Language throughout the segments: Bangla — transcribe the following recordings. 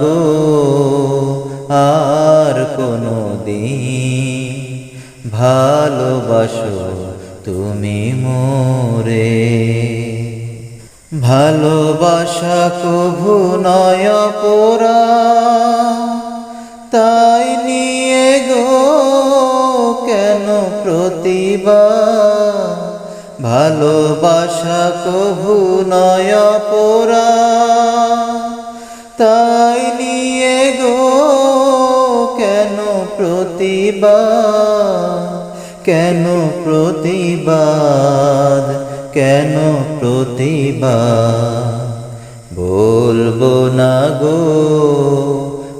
গো আর কোনো দিন ভালোবাসো তুমি মোরে। ভালোবাসা কভু নয় পোরা তাই নিয়ে গো কেন প্রতিভা? ভালোবাসা কভু নয় পোরা কেন প্রতিভা কেন প্রতিবাদ? কেন প্রতিবাদ? বলব না গো,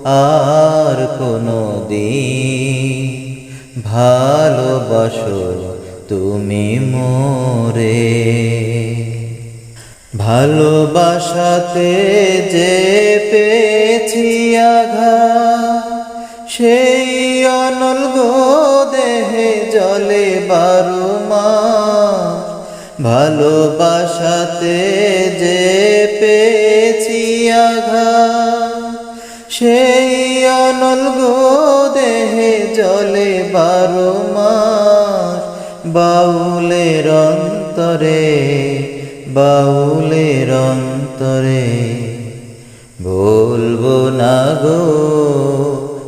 আর কোনো দিন। ভালোবাসো তুমি মোরে। ভালোবাসাতে যে পেয়েছি আঘা সেই অনল গো দেহে জলে বারো মাস ভালোবাসাতে যে পেয়েছি আঘা সেই অনল গো দেহে জলে বারো মাস বাউলের অন্তরে বাউলের অন্তরে বলব না গো।